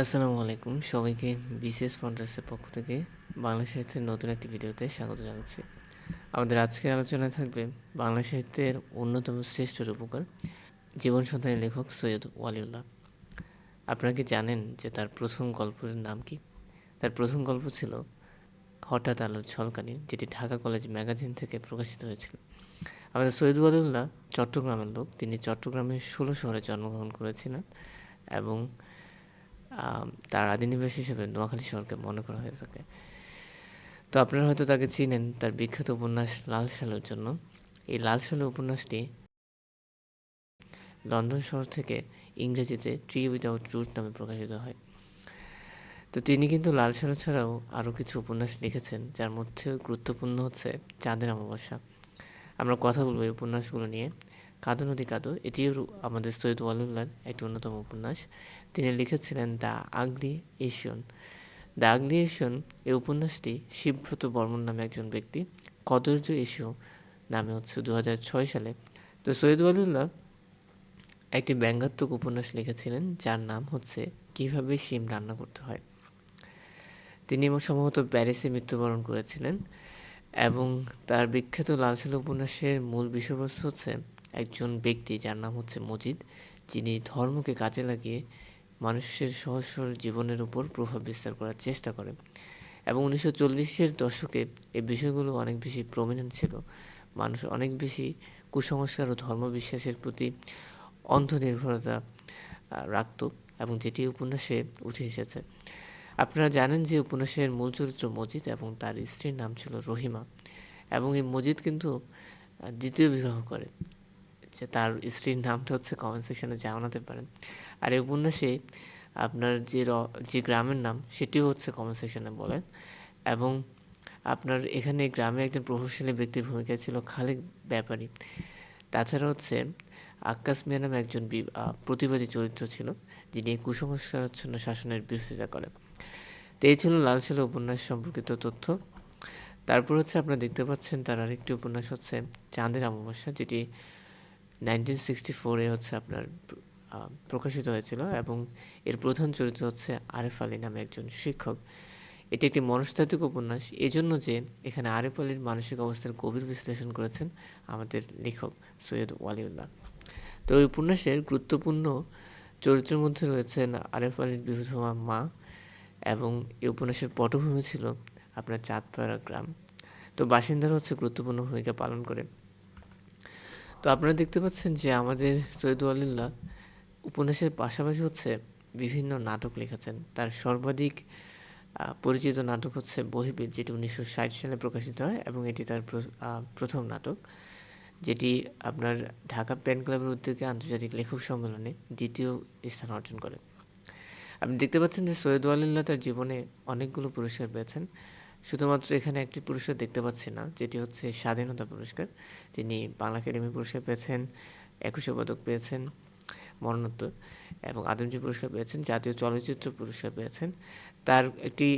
আসসালামু আলাইকুম। সবাইকে বিসিএস ফাউন্ডার্সের পক্ষ থেকে বাংলা সাহিত্যের নতুন একটি ভিডিওতে স্বাগত জানাচ্ছি। আমাদের আজকের আলোচনায় থাকবে বাংলা সাহিত্যের অন্যতম শ্রেষ্ঠ রূপকার, জীবন সন্ধানের লেখক সৈয়দ ওয়ালিউল্লাহ। আপনারা কি জানেন যে তার প্রথম গল্পের নাম কি? তার প্রথম গল্প ছিল হঠাৎ আলোর ঝলকানি যেটি ঢাকা কলেজ ম্যাগাজিন থেকে প্রকাশিত হয়েছিল। আমাদের সৈয়দ ওয়ালিউল্লাহ চট্টগ্রামের লোক। তিনি চট্টগ্রামের ষোলো শহরে জন্মগ্রহণ করেছিলেন এবং তার আদিনিবাস হিসেবে নোয়াখালী শহরকে মনে করা হয়ে থাকে। তো আপনারা হয়তো তাকে চিনেন তার বিখ্যাত উপন্যাস লাল সালের জন্য। এই লাল সালের উপন্যাসটি লন্ডন শহর থেকে ইংরেজিতে ট্রি উইদাউট রুট নামে প্রকাশিত হয়। তো তিনি কিন্তু লাল সালু ছাড়াও আরও কিছু উপন্যাস লিখেছেন, যার মধ্যে গুরুত্বপূর্ণ হচ্ছে চাঁদের অমাবস্যা। আমরা কথা বলব এই উপন্যাসগুলো নিয়ে। কাদো নদী কাদো, এটিও আমাদের সৈয়দ ওয়ালুল্লাহর একটি অন্যতম উপন্যাস। তিনি লিখেছিলেন দ্য আগলি এশিয়ন। দ্য আগলি এশিয়ন এই উপন্যাসটি শিবব্রত বর্মন নামে একজন ব্যক্তি, কদর্য এশিয় নামে হচ্ছে দু সালে। তো সৈয়দ ওয়ালুল্লাহ একটি ব্যঙ্গাত্মক উপন্যাস লিখেছিলেন যার নাম হচ্ছে কীভাবে শিম রান্না করতে হয়। তিনি সম্ভবত প্যারিসে মৃত্যুবরণ করেছিলেন এবং তার বিখ্যাত লাল সালু উপন্যাসের মূল বিষয়বস্তু হচ্ছে একজন ব্যক্তি যার নাম হচ্ছে মজিদ, যিনি ধর্মকে কাজে লাগিয়ে মানুষের সহজ সরল জীবনের উপর প্রভাব বিস্তার করার চেষ্টা করে। এবং উনিশশো চল্লিশের দশকে এই বিষয়গুলো অনেক বেশি প্রমিনেন্ট ছিল। মানুষ অনেক বেশি কুসংস্কার ও ধর্মবিশ্বাসের প্রতি অন্ধ নির্ভরতা রাখত এবং যেটি উপন্যাসে উঠে এসেছে। আপনারা জানেন যে উপন্যাসের মূল চরিত্র মজিদ এবং তার স্ত্রীর নাম ছিল রহিমা। এবং এই মজিদ কিন্তু দ্বিতীয় বিবাহ করে। যে তার স্ত্রীর নামটা হচ্ছে কমেন্ট সেকশানে জানাতে পারেন। আর এই উপন্যাসে আপনার যে র- যে গ্রামের নাম সেটিও হচ্ছে কমেন্ট সেকশানে বলেন। এবং আপনার এখানে গ্রামে একজন প্রভাবশালী ব্যক্তির ভূমিকা ছিল খালেক ব্যাপারী। তাছাড়া হচ্ছে, আক্কাস মিয়া নামে একজন প্রতিবাদী চরিত্র ছিল, যিনি কুসংস্কারাচ্ছন্ন শাসনের বিরোধিতা করেন। তো এই ছিল, লাল সালে উপন্যাস সম্পর্কিত তথ্য। তারপর হচ্ছে আপনারা দেখতে পাচ্ছেন, তার আরেকটি উপন্যাস হচ্ছে, চাঁদের অমাবস্যা যেটি নাইনটিন সিক্সটি ফোরে হচ্ছে আপনার প্রকাশিত হয়েছিল এবং এর প্রধান চরিত্র হচ্ছে আরেফ আলী নামে একজন শিক্ষক। এটি একটি মনস্তাত্ত্বিক উপন্যাস। এজন্য যে এখানে আরেফ আলীর মানসিক অবস্থার গভীর বিশ্লেষণ করেছেন আমাদের লেখক সৈয়দ ওয়ালিউল্লাহ। তো এই উপন্যাসের গুরুত্বপূর্ণ চরিত্রের মধ্যে রয়েছেন আরেফ আলীর বিধবা মা এবং এই উপন্যাসের পটভূমি ছিল আপনার চাঁদপাড়া গ্রাম। তো বাসিন্দারা হচ্ছে গুরুত্বপূর্ণ ভূমিকা পালন করে। তো আপনারা দেখতে পাচ্ছেন যে আমাদের সৈয়দ আলিল্লাহ উপন্যাসের পাশাপাশি হচ্ছে বিভিন্ন নাটক লিখেছেন। তার সর্বাধিক পরিচিত নাটক হচ্ছে বহিবীর যেটি উনিশশো ষাট সালে প্রকাশিত হয় এবং এটি তার প্রথম নাটক, যেটি আপনার ঢাকা পেন ক্লাবের উদ্যোগে আন্তর্জাতিক লেখক সম্মেলনে দ্বিতীয় স্থান অর্জন করে। আপনি দেখতে পাচ্ছেন যে সৈয়দ আলিল্লাহ তার জীবনে অনেকগুলো পুরস্কার পেয়েছেন। শুধুমাত্র এখানে একটি পুরস্কার দেখতে পাচ্ছি না, যেটি হচ্ছে স্বাধীনতা পুরস্কার। তিনি বাংলা একাডেমি পুরস্কার পেয়েছেন, একুশে পদক পেয়েছেন, মরণোত্তর, এবং আদমজি পুরস্কার পেয়েছেন, জাতীয় চলচ্চিত্র পুরস্কার পেয়েছেন। তার একটি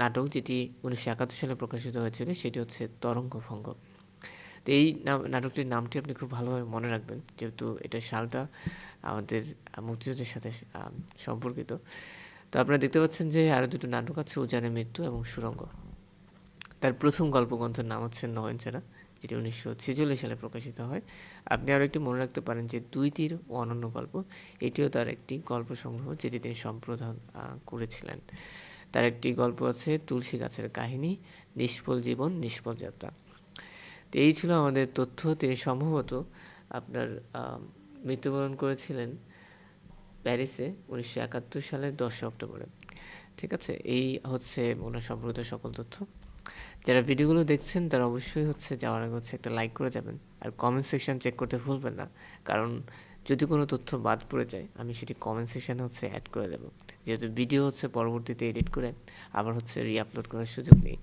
নাটক যেটি উনিশশো একাত্তর সালে প্রকাশিত হয়েছিল, সেটি হচ্ছে তরঙ্গ ভঙ্গ। তো এই নাটকটির নামটি আপনি খুব ভালোভাবে মনে রাখবেন, যেহেতু এটার সালটা আমাদের মুক্তিযুদ্ধের সাথে সম্পর্কিত। তো আপনারা দেখতে পাচ্ছেন যে আরও দুটো নাটক আছে উজানের মৃত্যু এবং সুরঙ্গ। তার প্রথম গল্পগ্রন্থের নাম হচ্ছে নয়নচেরা যেটি উনিশশো ছেচল্লিশ সালে প্রকাশিত হয়। আপনি আরও একটি মনে রাখতে পারেন যে দুই তীর ও অনন্য গল্প, এটিও তার একটি গল্প সংগ্রহ যেটি তিনি সম্প্রদান করেছিলেন। তার একটি গল্প আছে, তুলসী গাছের কাহিনী, নিষ্ফল জীবন, নিষ্ফল যাত্রা। তো এই ছিল আমাদের তথ্য। তিনি সম্ভবত আপনার মৃত্যুবরণ করেছিলেন প্যারিসে উনিশশো একাত্তর সালের দশই অক্টোবরে। ঠিক আছে? এই হচ্ছে ওনার সম্পর্কিত সকল তথ্য। যারা ভিডিওগুলো দেখছেন, তারা অবশ্যই হচ্ছে যাওয়ার আগে হচ্ছে একটা লাইক করে যাবেন। আর কমেন্ট সেকশন চেক করতে ভুলবেন না। কারণ যদি কোনো তথ্য বাদ পড়ে যায়, আমি সেটি কমেন্ট সেকশনে হচ্ছে অ্যাড করে দেবো। যেহেতু ভিডিও হচ্ছে পরবর্তীতে এডিট করে আবার হচ্ছে রি আপলোড করার সুযোগ নেই।